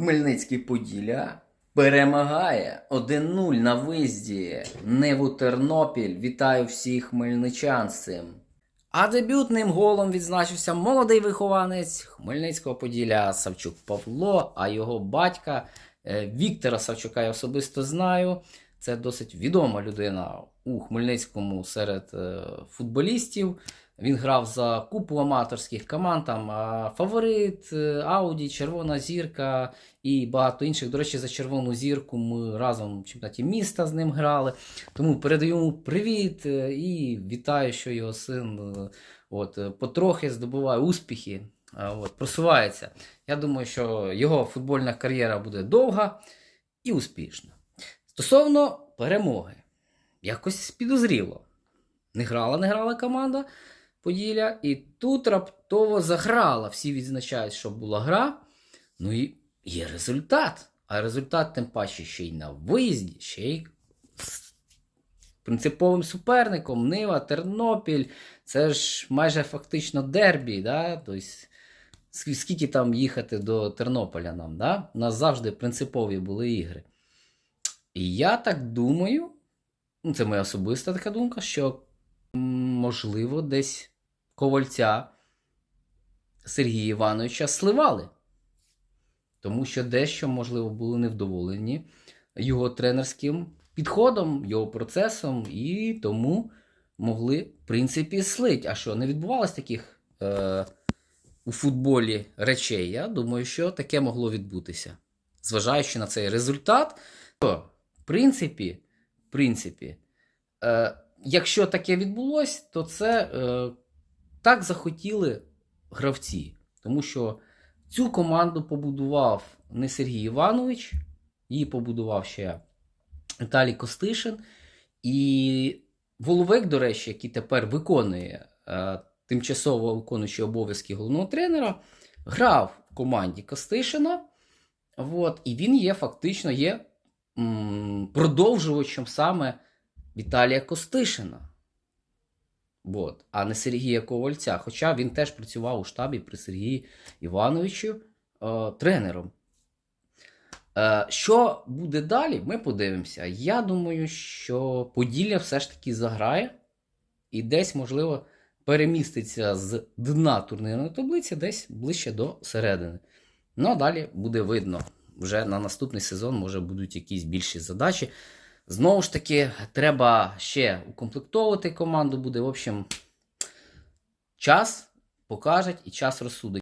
Хмельницький Поділля перемагає 1-0 на виїзді. Неву Тернопіль. Вітаю всіх хмельничан з цим. А дебютним голом відзначився молодий вихованець Хмельницького Поділля Савчук Павло, а його батька е, Віктора Савчука я особисто знаю. Це досить відома людина у Хмельницькому серед е, футболістів. Він грав за купу аматорських команд, там Фаворит, е, Ауді, Червона зірка і багато інших. До речі, за Червону зірку ми разом в чемпіонаті міста з ним грали. Тому передаю йому привіт е, і вітаю, що його син е, от, потрохи здобуває успіхи, от, просувається. Я думаю, що його футбольна кар'єра буде довга і успішна. Стосовно перемоги, якось підозріло. Не грала, не грала команда Поділля, і тут раптово заграла. Всі відзначають, що була гра. Ну і є результат. А результат, тим паче, ще й на виїзді, ще й з принциповим суперником Нива, Тернопіль. Це ж майже фактично дербі. Да? Тобто, скільки там їхати до Тернополя нам? Да? У нас завжди принципові були ігри. І я так думаю, ну це моя особиста така думка, що можливо десь ковальця Сергія Івановича сливали. Тому що дещо, можливо, були невдоволені його тренерським підходом, його процесом, і тому могли, в принципі, слить. А що, не відбувалось таких е, у футболі речей? Я думаю, що таке могло відбутися. Зважаючи на цей результат, то, в принципі, в принципі, е, якщо таке відбулось, то це е, так захотіли гравці. Тому що цю команду побудував не Сергій Іванович, її побудував ще Віталій Костишин. І Воловик, до речі, який тепер виконує е, тимчасово виконуючий обов'язки головного тренера, грав в команді Костишина. От, і він є фактично є м, продовжувачем саме Віталія Костишина. От, а не Сергія Ковальця. Хоча він теж працював у штабі при Сергії Івановичу е, тренером. Е, що буде далі, ми подивимося. Я думаю, що Поділля все ж таки заграє і десь, можливо, переміститься з дна турнірної таблиці десь ближче до середини. Ну а далі буде видно. Вже на наступний сезон, може, будуть якісь більші задачі. Знову ж таки, треба ще укомплектовувати команду буде. В общем, час покаже і час розсудить.